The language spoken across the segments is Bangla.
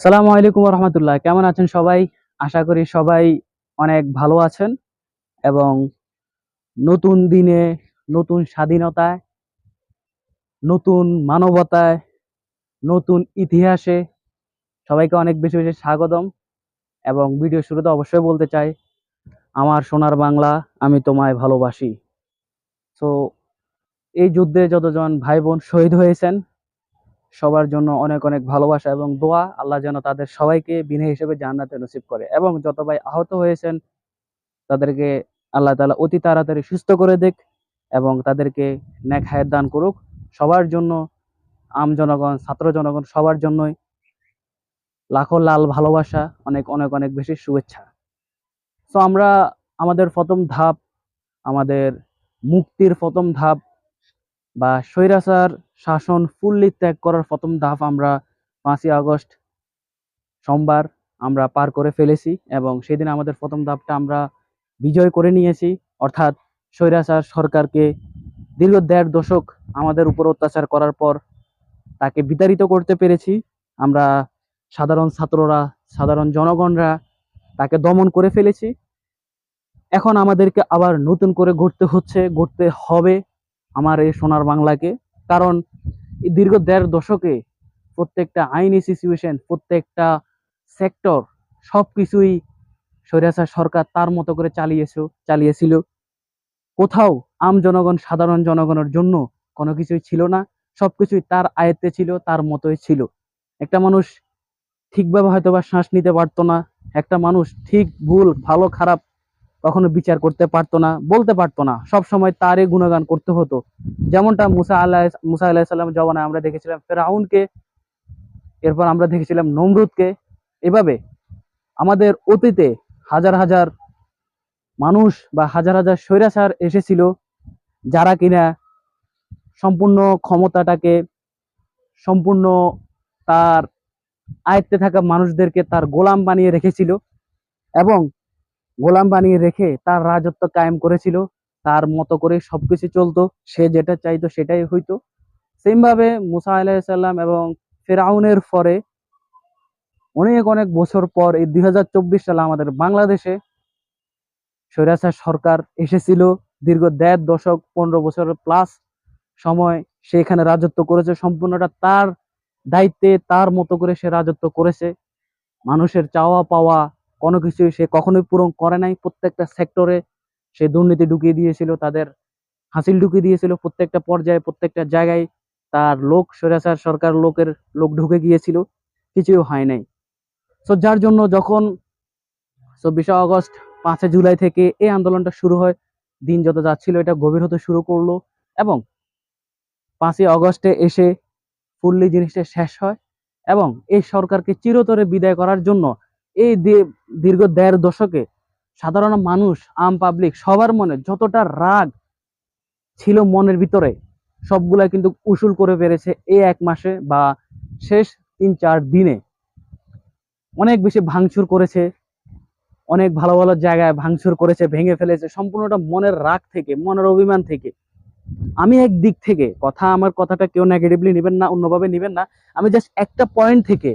সালামু আলাইকুম রহমতুল্লাহ। কেমন আছেন সবাই? আশা করি সবাই অনেক ভালো আছেন এবং নতুন দিনে, নতুন স্বাধীনতায়, নতুন মানবতায়, নতুন ইতিহাসে সবাইকে অনেক বেশি বেশি স্বাগতম এবং ভিডিও শুরুতে অবশ্যই বলতে চাই, আমার সোনার বাংলা আমি তোমায় ভালোবাসি। তো এই যুদ্ধে যতজন ভাই বোন শহীদ হয়েছেন সবার জন্য অনেক অনেক ভালোবাসা এবং দোয়া। আল্লাহ যেন তাদের সবাইকে বিনয় হিসেবে জান্নাতে নসিব করে এবং যত ভাই আহত হয়েছেন, তাদেরকে আল্লাহ তালা অতি তাড়াতাড়ি সুস্থ করে দেখ এবং তাদেরকে নেক হায়াত দান করুক। সবার জন্য, আম জনগণ, ছাত্র জনগণ, সবার জন্যই লাখো লাল ভালোবাসা, অনেক অনেক অনেক বেশি শুভেচ্ছা। তো আমরা, আমাদের প্রথম ধাপ, আমাদের মুক্তির প্রথম ধাপ বা স্বৈরাচার শাসন ফুললি ত্যাগ করার প্রথম ধাপ আমরা পাঁচই আগস্ট সোমবার আমরা পার করে ফেলেছি এবং সেদিন আমাদের প্রথম ধাপটা আমরা বিজয় করে নিয়েছি। অর্থাৎ স্বৈরাচার সরকারকে দীর্ঘ দেড় দশক আমাদের উপর অত্যাচার করার পর তাকে বিতাড়িত করতে পেরেছি। আমরা সাধারণ ছাত্ররা, সাধারণ জনগণরা তাকে দমন করে ফেলেছি। এখন আমাদেরকে আবার নতুন করে গড়তে হচ্ছে, গড়তে হবে। আমার এই সোনার বাংলাকে। কারণ দীর্ঘ দেড় দশকে প্রত্যেকটা আইনি সিচুয়েশন প্রত্যেকটা সেক্টর সব কিছুই স্বৈরাচার সরকার তার মতো করে চালিয়েছে, চালিয়েছিল। কোথাও আম জনগণ, সাধারণ জনগণের জন্য কোনো কিছুই ছিল না। সব কিছুই তার আয়ত্তে ছিল, তার মতোই ছিল। একটা মানুষ ঠিকভাবে হয়তো বা শ্বাস নিতে পারতো না। একটা মানুষ ঠিক ভুল, ভালো, খারাপ কখনো বিচার করতে পারতো না, বলতে পারতো না। সব সময় তারই গুণগান করতে হতো। যেমনটা মুসা আল্লাহ মুসা আল্লাহ সাল্লাম জবানায় আমরা দেখেছিলাম ফেরাউনকে এরপর আমরা দেখেছিলাম নমরুদকে। এভাবে আমাদের অতীতে হাজার হাজার মানুষ বা হাজার হাজার স্বৈরাচার এসেছিল, যারা কিনা সম্পূর্ণ ক্ষমতাটাকে, সম্পূর্ণ তার আয়ত্তে থাকা মানুষদেরকে তার গোলাম বানিয়ে রেখেছিল। এবং গোলাম বানিয়ে রেখে তার রাজত্ব কায়েম করেছিল, তার মতো করে সবকিছু চলতো, সে যেটা চাইতো সেটাই হইতো। সেম ভাবে মুসা আলাইসাল্লাম এবং ফেরাউনের পরে অনেক অনেক বছর পর এই দুই হাজার চব্বিশ সালে আমাদের বাংলাদেশে স্বৈরাচার সরকার এসেছিল। দীর্ঘ দেড় দশক, পনেরো বছর প্লাস সময় সে এখানে রাজত্ব করেছে। সম্পূর্ণটা তার দায়িত্বে, তার মতো করে সে রাজত্ব করেছে। মানুষের চাওয়া পাওয়া কোনো কিছুই সে কখনোই পূরণ করে নাই। প্রত্যেকটা সেক্টরে সে দুর্নীতি ঢুকিয়ে দিয়েছিল, তাদের হাসিল ঢুকিয়ে দিয়েছিল। প্রত্যেকটা পর্যায়ে, প্রত্যেকটা জায়গায় তার লোক, স্বৈরাচার সরকার লোকের লোক ঢুকে গিয়েছিল। কিছুই হয় নাই। সো যার জন্য যখন চব্বিশে আগস্ট পাঁচে জুলাই থেকে এই আন্দোলনটা শুরু হয়, দিন যত যাচ্ছিল, এটা গভীর হতে শুরু করল এবং পাঁচই আগস্টে এসে ফুললি জিনিসটা শেষ হয় এবং এই সরকারকে চিরতরে বিদায় করার জন্য এই দীর্ঘ দেড় দশকে সাধারণ মানুষ, আম পাবলিক সবার মনে যতটা রাগ ছিল মনের ভিতরে সবগুলা কিন্তু উসুল করে পেরেছে এই এক মাসে বা শেষ তিন চার দিনে। অনেক বেশি ভাঙচুর করেছে, অনেক ভালো ভালো জায়গায় ভাঙচুর করেছে, ভেঙে ফেলেছে, সম্পূর্ণটা মনের রাগ থেকে, মনের অভিমান থেকে। আমি এক দিক থেকে, কথা আমার কথাটা কেউ নেগেটিভলি নেবেন না, অন্যভাবে নেবেন না, আমি জাস্ট একটা পয়েন্ট থেকে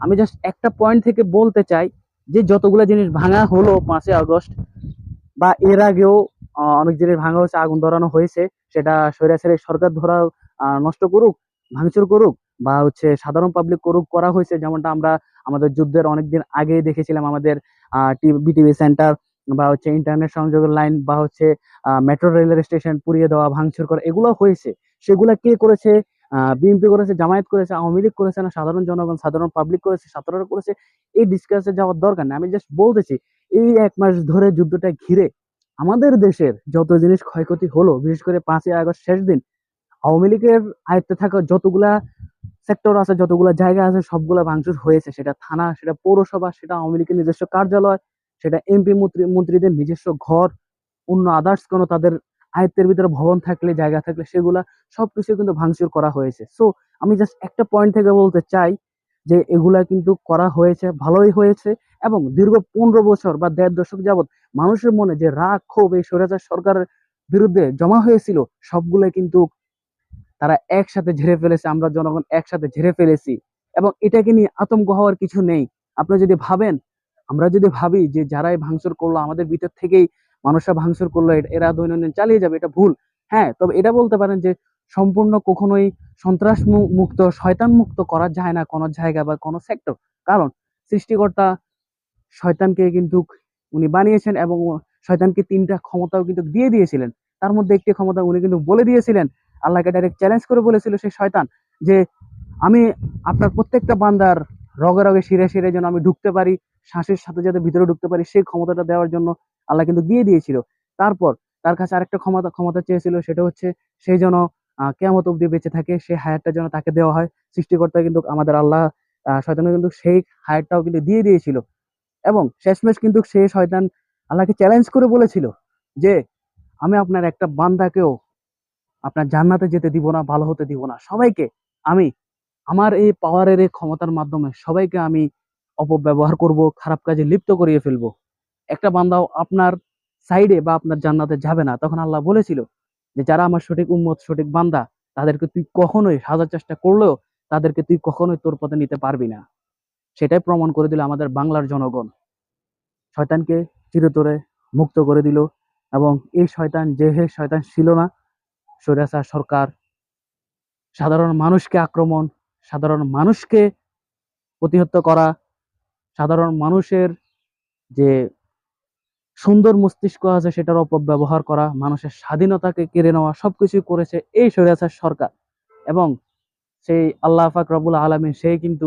আমি জাস্ট একটা পয়েন্ট থেকে বলতে চাই যে যতগুলো জিনিস ভাঙা হলো পাঁচই আগস্ট বা এর আগেও অনেক জিনিস ভাঙা হয়েছে, আগুন ধরানো হয়েছে, সেটা স্বৈরাচারী সরকার ধরা নষ্ট করুক, ভাঙচুর করুক বা হচ্ছে সাধারণ পাবলিক করুক, করা হয়েছে। যেমনটা আমরা আমাদের যুদ্ধের অনেকদিন আগে দেখেছিলাম আমাদের বিটিভি সেন্টার বা হচ্ছে ইন্টারনেট সংযোগের লাইন বা হচ্ছে মেট্রো রেলের স্টেশন পুড়িয়ে দেওয়া, ভাঙচুর করা, এগুলো হয়েছে। সেগুলা কে করেছে? বিএনপি করেছে, জামায়াত করেছে, আওয়ামী লীগ করেছে না, সাধারণ জনগণ, সাধারণ পাবলিক করেছে ছাত্ররা করেছে, এই ডিসকাসে যাওয়ার দরকার নেই। আমি জাস্ট বলতেছি, এই এক মাস ধরে যুদ্ধটা ঘিরে আমাদের দেশের যত জিনিস ক্ষয়ক্ষতি হলো, বিশেষ করে পাঁচই আগস্ট শেষ দিন, আওয়ামী লীগের আয়ত্তে থাকা যতগুলা সেক্টর আছে, যতগুলা জায়গা আছে, সবগুলা ভাঙচুর হয়েছে। সেটা থানা, সেটা পৌরসভা, সেটা আওয়ামী লীগের নিজস্ব কার্যালয়, সেটা এমপি মন্ত্রী, মন্ত্রীদের নিজস্ব ঘর, অন্য আদার্স কোনো তাদের আয়ত্তের ভিতরে ভবন থাকলে, জায়গা থাকলে সেগুলা সবকিছু কিন্তু ভাঙচুর করা হয়েছে। সো আমি জাস্ট একটা পয়েন্ট থেকে বলতে চাই যে এগুলা কিন্তু করা হয়েছে, ভালোই হয়েছে এবং দীর্ঘ পনেরো বছর বা দেড় দশক যাবত মানুষের মনে যে রাগ, ক্ষোভ এই স্বৈরাচার সরকারের বিরুদ্ধে জমা হয়েছিল, সবগুলো কিন্তু তারা একসাথে ঝেড়ে ফেলেছে, আমরা জনগণ একসাথে ঝেড়ে ফেলেছি এবং এটাকে নিয়ে আতঙ্ক হওয়ার কিছু নেই। আপনি যদি ভাবেন, আমরা যদি ভাবি যে যারাই ভাঙচুর করল, আমাদের ভিতর থেকেই মানুষরা ভাঙচুর করল এরা দৈনন্দিন চালিয়ে যাবে, এটা ভুল। হ্যাঁ তবে এটা বলতে পারেন যে সম্পূর্ণ কখনোই সন্ত্রাস মুক্ত, শয়তান মুক্ত করা যায় না কোনো জায়গা বা কোনো সেক্টর কারণ সৃষ্টিকর্তা শয়তানকে কিন্তু উনি বানিয়েছেন এবং শয়তানকে তিনটা ক্ষমতাও কিন্তু দিয়ে দিয়েছিলেন। তার মধ্যে একটি ক্ষমতা উনি কিন্তু বলে দিয়েছিলেন, আল্লাহকে ডাইরেক্ট চ্যালেঞ্জ করে বলেছিল সেই শয়তান, যে আমি আপনার প্রত্যেকটা বান্দার রগে রগে শিরে শিরে যেন আমি ঢুকতে পারি, শ্বাসের সাথে যাতে ভিতরে ঢুকতে পারি, সেই ক্ষমতাটা দেওয়ার জন্য আল্লাহ কিন্তু দিয়ে দিয়েছিল। তারপর তার কাছে আরেকটা ক্ষমতা ক্ষমতা চেয়েছিল সেটা হচ্ছে সেই যেন আহ, কেয়ামত অব্দি বেঁচে থাকে সেই হায়ারটা যেন তাকে দেওয়া হয়। সৃষ্টিকর্তা কিন্তু আমাদের আল্লাহ শয়তান কিন্তু সেই হায়ারটাও কিন্তু দিয়ে দিয়েছিল। এবং শেষমেশ কিন্তু সে শয়তান আল্লাহকে চ্যালেঞ্জ করে বলেছিল যে আমি আপনার একটা বান্দাকেও আপনার জান্নাতে যেতে দিব না ভালো হতে দিব না। সবাইকে আমি আমার এই পাওয়ারের এই ক্ষমতার মাধ্যমে সবাইকে আমি অপব্যবহার করব খারাপ কাজে লিপ্ত করিয়ে ফেলব। একটা বান্দাও আপনার সাইডে বা আপনার জান্নাতে যাবে না। তখন আল্লাহ বলেছিল যে, যারা আমার সঠিক উম্মত, সঠিক বান্দা, তাদেরকে তুই কখনোই সাজার চেষ্টা করলেও তাদেরকে তুই কখনোই তোর পথে নিতে পারবি না। সেটাই প্রমাণ করে দিল আমাদের বাংলার জনগণ। শয়তানকে চিরতরে মুক্ত করে দিল এবং এই শয়তান যে হে শয়তান ছিল না স্বৈরাচার সরকার সাধারণ মানুষকে আক্রমণ, সাধারণ মানুষকে প্রতিহত করা, সাধারণ মানুষের যে সুন্দর মস্তিষ্ক আছে সেটার অপব্যবহার করা, মানুষের স্বাধীনতাকে কেড়ে নেওয়া সবকিছু করেছে এই স্বৈরাচার সরকার। এবং সেই আল্লাহ ফাক রবুল আলমী সেই কিন্তু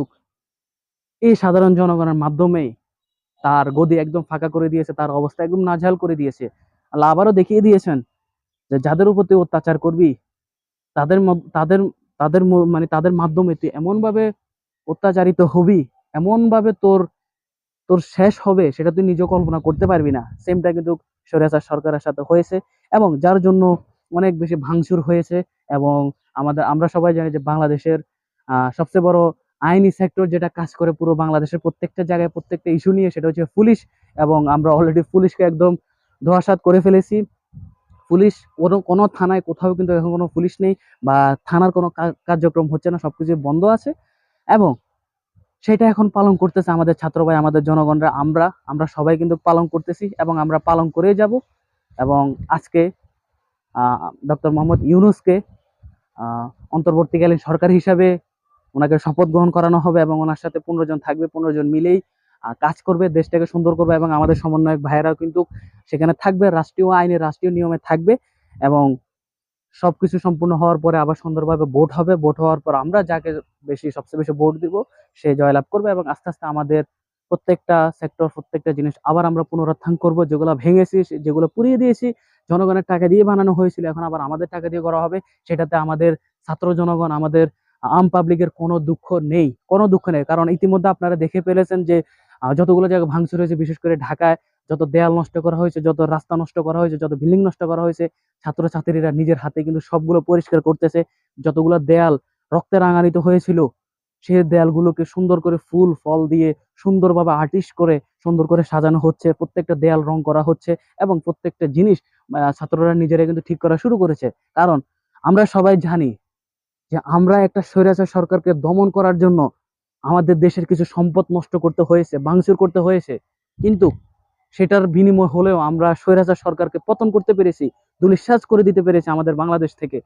এই সাধারণ জনগণের মাধ্যমেই তার গদি একদম ফাঁকা করে দিয়েছে, তার অবস্থা একদম নাজেহাল করে দিয়েছে। আল্লাহ আবারও দেখিয়ে দিয়েছেন যে যাদের উপর তুই অত্যাচার করবি, তাদের তাদের তাদের মানে তাদের মাধ্যমে তুই এমন ভাবে অত্যাচারিত হবি এমন ভাবে তোর তোর শেষ হবে, সেটা তুই নিজে কল্পনা করতে পারবি না। সেমটা কিন্তু স্বৈরাচার সরকারের সাথে হয়েছে এবং যার জন্য অনেক বেশি ভাঙচুর হয়েছে এবং আমাদের, আমরা সবাই জানি যে বাংলাদেশের সবচেয়ে বড় আইনি সেক্টর যেটা কাজ করে পুরো বাংলাদেশের প্রত্যেকটা জায়গায় প্রত্যেকটা ইস্যু নিয়ে, সেটা হচ্ছে পুলিশ এবং আমরা অলরেডি পুলিশকে একদম ধোয়াশাত করে ফেলেছি। পুলিশ কোনো কোনো থানায় কোথাও কিন্তু এখন কোনো পুলিশ নেই বা থানার কোনো কার্যক্রম হচ্ছে না সব সবকিছু বন্ধ আছে এবং সেটা এখন পালন করতেছে আমাদের ছাত্র ভাই, আমাদের জনগণরা। আমরা আমরা সবাই কিন্তু পালন করতেছি এবং আমরা পালন করে যাব। এবং আজকে ডক্টর মোহাম্মদ ইউনুসকে অন্তর্বর্তীকালীন সরকার হিসাবে ওনাকে শপথ গ্রহণ করানো হবে এবং ওনার সাথে পনেরো জন থাকবে, পনেরো জন মিলেই কাজ করবে, দেশটাকে সুন্দর করবে এবং আমাদের সমন্বয়ক ভাইয়েরাও কিন্তু সেখানে থাকবে, রাষ্ট্রীয় আইনে রাষ্ট্রীয় নিয়মে থাকবে এবং সবকিছু সম্পূর্ণ হওয়ার পরে আবার সুন্দরভাবে ভোট হবে। ভোট হওয়ার পর আমরা যাকে বেশি, সবচেয়ে বেশি ভোট দিব, সে জয়লাভ করবে এবং আস্তে আস্তে আমাদের প্রত্যেকটা সেক্টর প্রত্যেকটা জিনিস আবার আমরা পুনরুত্থান করব। যেগুলো ভেঙেছি যেগুলো পুড়িয়ে দিয়েছি, জনগণের টাকা দিয়ে বানানো হয়েছিল, এখন আবার আমাদের টাকা দিয়ে করা হবে। সেটাতে আমাদের ছাত্র জনগণ, আমাদের আম পাবলিকের কোনো দুঃখ নেই। কোনো দুঃখ নেই। কারণ ইতিমধ্যে আপনারা দেখে ফেলেছেন যে যতগুলো জায়গা ভাঙচুর হয়েছে, বিশেষ করে ঢাকায় যত দেয়াল নষ্ট করা হয়েছে, যত রাস্তা নষ্ট করা হয়েছে, যত বিল্ডিং নষ্ট করা হয়েছে, ছাত্রছাত্রীরা নিজের হাতে কিন্তু সবগুলো পরিষ্কার করতেছে। যতগুলো দেয়াল রক্তে রাঙানিত হয়েছিল, সে দেয়ালগুলোকে সুন্দর করে ফুল, ফল দিয়ে সুন্দরভাবে আর্টিস্ট করে সুন্দর করে সাজানো হচ্ছে, প্রত্যেকটা দেয়াল রং করা হচ্ছে এবং প্রত্যেকটা জিনিস ছাত্ররা নিজেরা কিন্তু ঠিক করা শুরু করেছে। কারণ আমরা সবাই জানি যে আমরা একটা স্বৈরাচার সরকারকে দমন করার জন্য আমাদের দেশের কিছু সম্পদ নষ্ট করতে হয়েছে, ভাঙচুর করতে হয়েছে। কিন্তু সেটার বিনিময় হলেও আমরা স্বৈরাচার সরকারকে পতন করতে পেরেছি দুলিশ্বাস করে দিতে পেরেছি আমাদের বাংলাদেশ থেকে।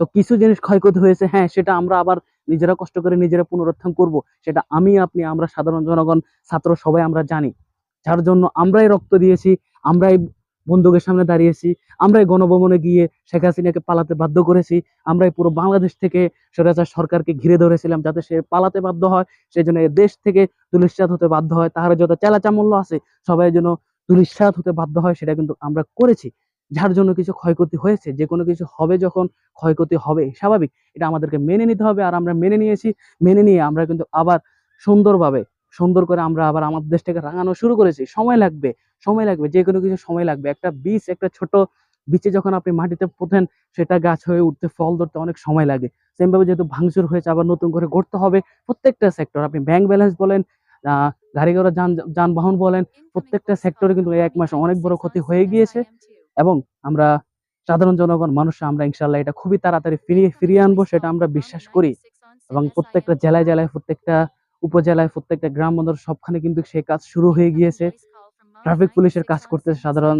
তো কিছু জিনিস ক্ষয়ক্ষতি হয়েছে হ্যাঁ সেটা আমরা আবার নিজেরা কষ্ট করে নিজেরা পুনরুত্থান করব, সেটা আমি, আপনি, আমরা সাধারণ জনগণ, ছাত্র সবাই আমরা জানি। যার জন্য আমরাই রক্ত দিয়েছি, আমরাই বন্দুকের সামনে দাঁড়িয়েছি। আমরাই গণভবনে গিয়ে শেখ হাসিনাকে পালাতে বাধ্য করেছি। আমরাই পুরো বাংলাদেশ থেকে স্বৈরাচার সরকারকে ঘিরে ধরেছিলাম যাতে সে পালাতে বাধ্য হয়। সেই জন্য দেশ থেকে দুলিশ্বাস হতে বাধ্য হয়। তাহার যত চেলাচামূল্য আছে, সবাই যেন দুলিশ্বাস হতে বাধ্য হয়, সেটা কিন্তু আমরা করেছি। যার জন্য কিছু ক্ষয়ক্ষতি হয়েছে, যে কোনো কিছু হবে যখন ক্ষয়ক্ষতি হবে, স্বাভাবিক। এটা আমাদেরকে মেনে নিতে হবে আর আমরা মেনে নিয়েছি। মেনে নিয়ে আমরা কিন্তু আবার সুন্দরভাবে, সুন্দর করে আমরা আবার আমাদের দেশটাকে রাঙানো শুরু করেছি। সময় লাগবে। সময় লাগবে যে কোনো কিছু সময় লাগবে। একটা বীজ একটা ছোট বীজে যখন আপনি মাটিতে পোতেন সেটা গাছ হয়ে উঠতে ফল ধরতে অনেক সময় লাগে। সেমভাবে যেহেতু ভাঙচুর হয়েছে আবার নতুন করে গড়তে হবে প্রত্যেকটা সেক্টর আপনি ব্যাংক ব্যালেন্স বলেন আহ, গাড়ি ঘোড়া যান যানবাহন বলেন প্রত্যেকটা সেক্টরে কিন্তু এক মাসে অনেক বড় ক্ষতি হয়ে গিয়েছে এবং আমরা সাধারণ জনগণ মানুষ আমরা ইনশাল্লাহ এটা খুবই তাড়াতাড়ি ফিরিয়ে ফিরিয়ে আনব সেটা আমরা বিশ্বাস করি। এবং প্রত্যেকটা জেলায় জেলায় প্রত্যেকটা উপজেলায় প্রত্যেকটা গ্রাম বন্দর সবখানে কিন্তু সেই কাজ শুরু হয়ে গিয়েছে। ট্রাফিক পুলিশের কাজ করতেছে সাধারণ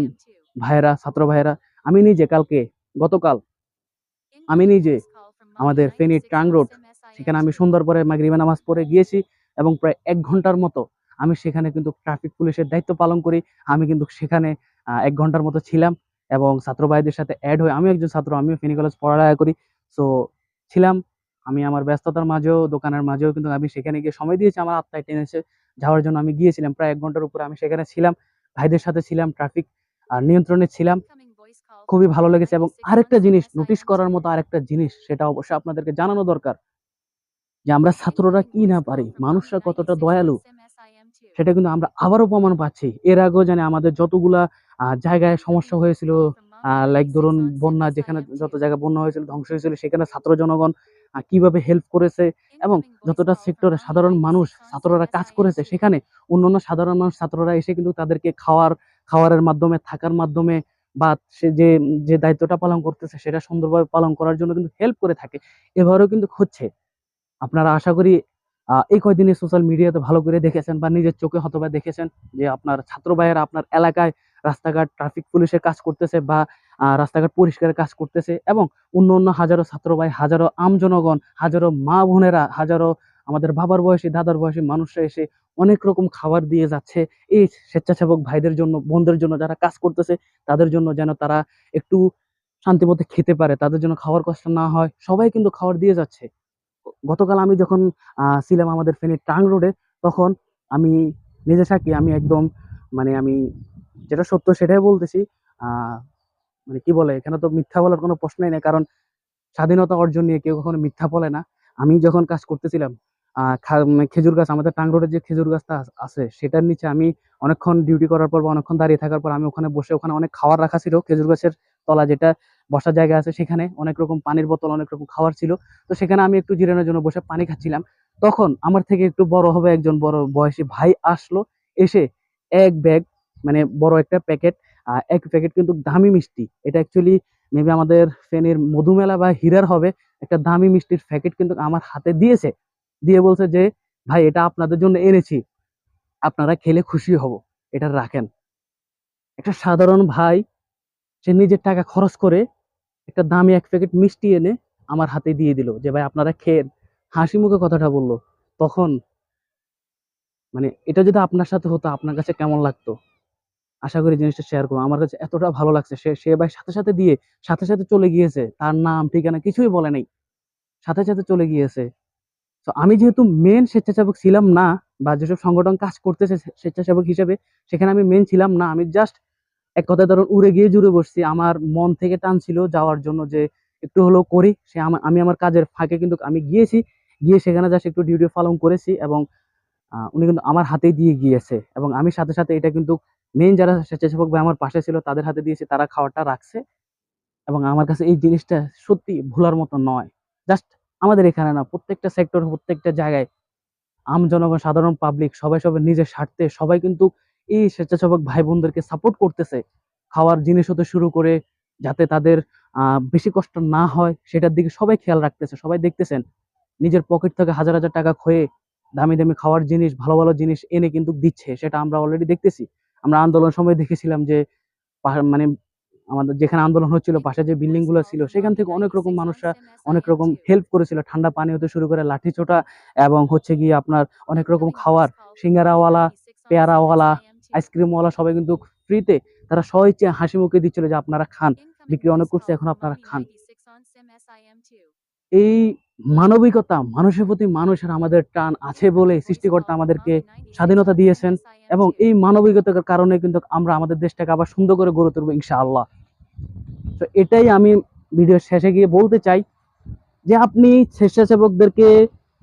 ভাইয়েরা ছাত্র ভাইয়েরা। আমি নিজে কালকে গতকাল আমি নিজে আমাদের ফেনী ট্রাং রোড সেখানে আমি সুন্দর করে মাগরিবা নামাজ পড়ে গিয়েছি এবং প্রায় এক ঘণ্টার মতো আমি সেখানে কিন্তু ট্রাফিক পুলিশের দায়িত্ব পালন করি। আমি কিন্তু সেখানে এক ঘণ্টার মতো ছিলাম এবং ছাত্র ভাইদের সাথে অ্যাড হয়ে আমিও একজন ছাত্র আমিও ফেনী কলেজ পড়ালেখা করি। সো ছিলাম আমি আমার ব্যস্ততার মাঝেও দোকানের মাঝেও কিন্তু আমি সেখানে গিয়ে সময় দিয়েছি। আমার আত্মায় টেনেছে। যাওয়ার জন্য আমি গিয়েছিলাম। প্রায় এক ঘণ্টার উপরে আমি সেখানে ছিলাম। ভাইদের সাথে ছিলাম ট্রাফিক নিয়ন্ত্রণে ছিলাম। খুবই ভালো লেগেছে এবং আরেকটা জিনিস নোটিশ করার মতো আরেকটা জিনিস সেটা অবশ্যই আপনাদেরকে জানানো দরকার। যে আমরা ছাত্ররা কি না পারি? মানুষরা কতটা দয়ালু? সেটা কিন্তু আমরা আবারও প্রমাণ পাচ্ছি। এর আগেও জানি আমাদের যতগুলা জায়গায় সমস্যা হয়েছিল লাইক ধরুন বন্যা যেখানে যত জায়গায় বন্যা হয়েছিল ধ্বংস হয়েছিল সেখানে ছাত্র জনগণ কীভাবে হেল্প করেছে এবং যতটা সেক্টরে সাধারণ মানুষ ছাত্ররা কাজ করেছে। সেখানে অন্যান্য সাধারণ মানুষ ছাত্ররা এসে কিন্তু তাদেরকে খাওয়ার খাওয়ারের মাধ্যমে থাকার মাধ্যমে বা সে যে যে দায়িত্বটা পালন করতেছে সেটা সুন্দরভাবে পালন করার জন্য কিন্তু হেল্প করে থাকে। এভাবেও কিন্তু হচ্ছে। আপনারা আশা করি এই কয়দিনে সোশ্যাল মিডিয়াতে ভালো করে দেখেছেন বা নিজের চোখে হতবা দেখেছেন যে আপনার ছাত্র ভাইয়েরা আপনার এলাকায় রাস্তাঘাট ট্রাফিক পুলিশের কাজ করতেছে বা রাস্তাঘাট পরিষ্কারের কাজ করতেছে এবং অন্য অন্য হাজারো ছাত্র ভাই, হাজারো আম জনগণ, হাজারো মা বোনেরা, হাজারো আমাদের বাবার বয়সী, দাদার বয়সী মানুষরা এসে অনেক রকম খাবার দিয়ে যাচ্ছে। এই স্বেচ্ছাসেবক ভাইদের জন্য, বোনদের জন্য যারা কাজ করতেছে, তাদের জন্য যেন তারা একটু শান্তিমতে খেতে পারে, তাদের জন্য খাওয়ার কষ্ট না হয়, সবাই কিন্তু খাবার দিয়ে যাচ্ছে। গতকাল আমি যখন ছিলাম আমাদের ফেনীর টাং রোডে, তখন আমি নিজে থাকি, আমি একদম মানে আমি যেটা সত্য সেটাই বলতেছি মানে কি বলে, এখানে তো মিথ্যা বলার কোনো প্রশ্নই নেই, কারণ স্বাধীনতা অর্জন নিয়ে কেউ কখনো মিথ্যা বলে না। আমি যখন কাজ করতেছিলাম মানে খেজুর গাছ, আমাদের টাং রোডের যে খেজুর গাছটা আছে, সেটার নিচে আমি অনেকক্ষণ ডিউটি করার পর বা অনেকক্ষণ দাঁড়িয়ে থাকার পর আমি ওখানে বসে ওখানে অনেক খাবার রাখা ছিল, খেজুর গাছের তলা যেটা বসার জায়গা আছে সেখানে অনেক রকম পানির বোতল, অনেক রকম খাওয়ার ছিল। তো সেখানে আমি একটু জিরানোর জন্য বসে পানি খাচ্ছিলাম। তখন আমার থেকে একটু বড় হবে একজন বড় বয়সী ভাই আসলো, এসে এক ব্যাগ মানে বড় একটা প্যাকেট এক প্যাকেট কিন্তু দামি মিষ্টি। এটা অ্যাকচুয়ালি মেবি আমাদের ফেনীর মধুমেলা বা হীরার হবে, একটা দামি মিষ্টির প্যাকেট কিন্তু আমার হাতে দিয়েছে। দিয়ে বলছে যে, ভাই, এটা আপনাদের জন্য এনেছি। আপনারা খেলে খুশি হব। এটা রাখেন। একটা সাধারণ ভাই, সে নিজের টাকা খরচ করে একটা দামি এক প্যাকেট মিষ্টি এনে আমার হাতে দিয়ে দিল যে, ভাই, আপনারা খেয়ে হাসি মুখে কথাটা বলল। তখন মানে এটা যদি আপনার সাথে হতো, আপনার কাছে কেমন লাগতো? আশা করি জিনিসটা শেয়ার করব। আমার কাছে এতটা ভালো লাগছে। সে সে ভাই সাথে সাথে দিয়ে, সাথে সাথে চলে গিয়েছে। তার নাম, ঠিকানা কিছুই বলে নাই। সাথে সাথে চলে গিয়েছে। তো আমি যেহেতু মেন স্বেচ্ছাসেবক ছিলাম না, বা যেসব সংগঠন কাজ করতেছে স্বেচ্ছাসেবক হিসেবে, সেখানে আমি মেন ছিলাম না। আমি জাস্ট এক কথায় ধরুন উড়ে গিয়ে জুড়ে বসছি। আমার মন থেকে টান ছিল যাওয়ার জন্য যে একটু হলেও করি। সে আমি আমার কাজের ফাঁকে কিন্তু আমি গিয়েছি। গিয়ে সেখানে জাস্ট একটু ডিউটি পালন করেছি এবং উনি কিন্তু আমার হাতেই দিয়ে গিয়েছে। এবং আমি সাথে সাথে এটা কিন্তু মেন যারা স্বেচ্ছাসেবক ভাই আমার পাশে ছিল, তাদের হাতে দিয়েছি, তারা খাবারটা রাখছে। এবং আমার কাছে এই জিনিসটা সত্যি ভোলার মতো নয়। জাস্ট আমাদের এখানে না, প্রত্যেকটা সেক্টর প্রত্যেকটা জায়গায় আম জনগণ, সাধারণ পাবলিক সবাই সবাই নিজের স্বার্থে সবাই কিন্তু এই স্বেচ্ছাসেবক ভাই বোনদেরকে সাপোর্ট করতেছে। খাওয়ার জিনিস হতে শুরু করে যাতে তাদের বেশি কষ্ট না হয়, সেটার দিকে সবাই খেয়াল রাখতেছে, সবাই দেখতেছেন। নিজের পকেট থেকে হাজার হাজার টাকা খয়ে দামি দামি খাওয়ার জিনিস, ভালো ভালো জিনিস এনে কিন্তু দিচ্ছে, সেটা আমরা অলরেডি দেখতেছি। আমরা আন্দোলন সময় দেখেছিলাম যে মানে আমাদের যেখানে আন্দোলন হচ্ছিল, পাশে যে বিল্ডিংগুলো ছিল, সেখান থেকে অনেক রকম মানুষরা অনেক রকম হেল্প করেছিল। ঠান্ডা পানি হতে শুরু করে লাঠি ছোটা এবং হচ্ছে গিয়ে আপনার অনেক রকম খাওয়ার, সিঙ্গারাওয়ালা, পেয়ারাওয়ালা আইসক্রিমওয়ালা সবাই কিন্তু ফ্রিতে তারা স্বইচ্ছে হাসি মুখে দিচ্ছিল যে আপনারা খান। বিক্রি অনেক করছে, এখন আপনারা খান। এই মানবিকতা মানুষের প্রতি মানুষের আমাদের টান আছে বলে সৃষ্টিকর্তা আমাদেরকে স্বাধীনতা দিয়েছেন এবং এই মানবিকতার কারণে কিন্তু আমরা আমাদের দেশটাকে আবার সুন্দর করে গড়ে তুলবো ইনশাআল্লাহ। তো এটাই আমি ভিডিওর শেষে গিয়ে বলতে চাই যে আপনি স্বেচ্ছাসেবকদেরকে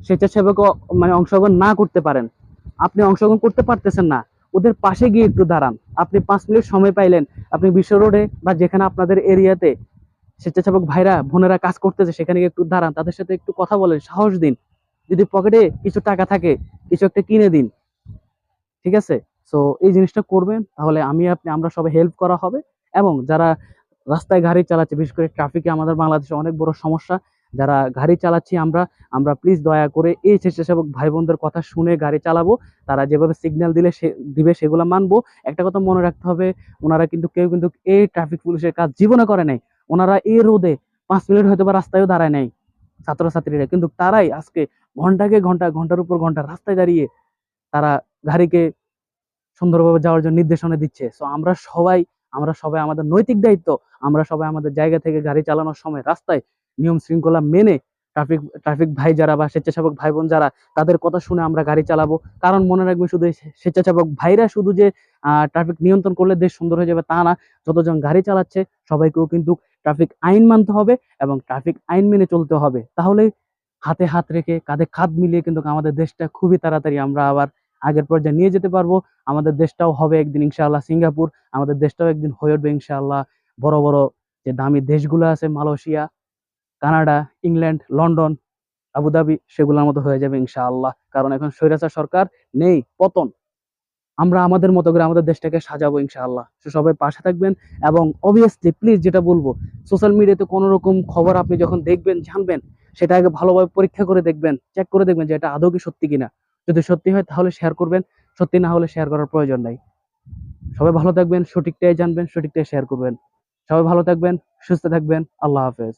স্বেচ্ছাসেবক মানে অংশগ্রহণ না করতে পারেন। আপনি অংশগ্রহণ করতে পারতেছেন না। ওদের পাশে গিয়ে একটু দাঁড়ান। আপনি পাঁচ মিনিট সময় পাইলেন। আপনি বিশ্ব রোডে বা যেখানে আপনাদের এরিয়াতে স্বেচ্ছাসেবক ভাইরা, বোনেরা কাজ করতেছে, সেখানে একটু দাঁড়ান, তাদের সাথে একটু কথা বলেন, সাহস দিন। যদি পকেটে কিছু টাকা থাকে, কিছু একটা কিনে দিন। ঠিক আছে? সো এই জিনিসটা করবেন, তাহলে আমি আপনি, আমরা সবাই হেল্প করা হবে। এবং যারা রাস্তায় গাড়ি চালাচ্ছে, বিশেষ করে ট্রাফিকে আমাদের বাংলাদেশে অনেক বড় সমস্যা। যারা গাড়ি চালাচ্ছি আমরা আমরা প্লিজ দয়া করে এই স্বেচ্ছাসেবক ভাই বোনদের কথা শুনে গাড়ি চালাবো। তারা যেভাবে সিগন্যাল দিলে সে, দিবে, সেগুলো মানবো। একটা কথা মনে রাখতে হবে, ওনারা কিন্তু কেউ কিন্তু এই ট্রাফিক পুলিশের কাজ জীবনে করে নাই। ওনারা এই রোদে পাঁচ মিনিট হয়তো বা রাস্তায়ও দাঁড়ায় নাই ছাত্রছাত্রীরা। কিন্তু তারাই আজকে ঘন্টাকে ঘণ্টা, ঘণ্টার উপর ঘণ্টা রাস্তায় দাঁড়িয়ে তারা গাড়িকে সুন্দরভাবে যাওয়ার জন্য নির্দেশনা দিচ্ছে। সো আমরা সবাই আমরা সবাই আমাদের নৈতিক দায়িত্ব, আমরা সবাই আমাদের জায়গা থেকে গাড়ি চালানোর সময় রাস্তায় নিয়ম শৃঙ্খলা মেনে ট্রাফিক ট্রাফিক ভাই যারা বা স্বেচ্ছাসেবক ভাই বোন যারা, তাদের কথা শুনে আমরা গাড়ি চালাবো। কারণ মনে রাখবেন শুধু স্বেচ্ছাসেবক ভাইরা শুধু যে ট্রাফিক নিয়ন্ত্রণ করলে দেশ সুন্দর হয়ে যাবে তা না। যতজন গাড়ি চালাচ্ছে, সবাইকেও কিন্তু ট্রাফিক আইন মানতে হবে এবং ট্রাফিক আইন মেনে চলতে হবে। তাহলে হাতে হাত রেখে, কাঁধে খাত মিলিয়ে কিন্তু আমাদের দেশটা খুবই তাড়াতাড়ি আমরা আবার আগের পর্যায়ে নিয়ে যেতে পারব। আমাদের দেশটাও হবে একদিন ইনশাআল্লাহ সিঙ্গাপুর। আমাদের দেশটাও একদিন হয়ে উঠবে ইনশাআল্লাহ। বড় বড় যে দামি দেশগুলো আছে Malaysia Canada, England, London, Abu Dhabi সেগুলোর মতো হয়ে যাবে ইনশাআল্লাহ। কারণ এখন স্বৈরাচার সরকার নেই, পতন। আমরা আমাদের মতো করে আমাদের দেশটাকে সাজাবো ইনশাআল্লাহ। সবাই পাশে থাকবেন এবং অবভিয়াসলি প্লিজ যেটা বলব সোশ্যাল মিডিয়াতে কোনো রকম খবর আপনি যখন দেখবেন, জানবেন, সেটা আগে ভালোভাবে পরীক্ষা করে দেখবেন চেক করে দেখবেন যে এটা আদৌ কি সত্যি কিনা। যদি সত্যি হয় তাহলে শেয়ার করবেন, সত্যি না হলে শেয়ার করার প্রয়োজন নাই। সবাই ভালো থাকবেন, সঠিকটাই জানবেন, সঠিকটাই শেয়ার করবেন। সবাই ভালো থাকবেন, সুস্থ থাকবেন, আল্লাহ হাফেজ।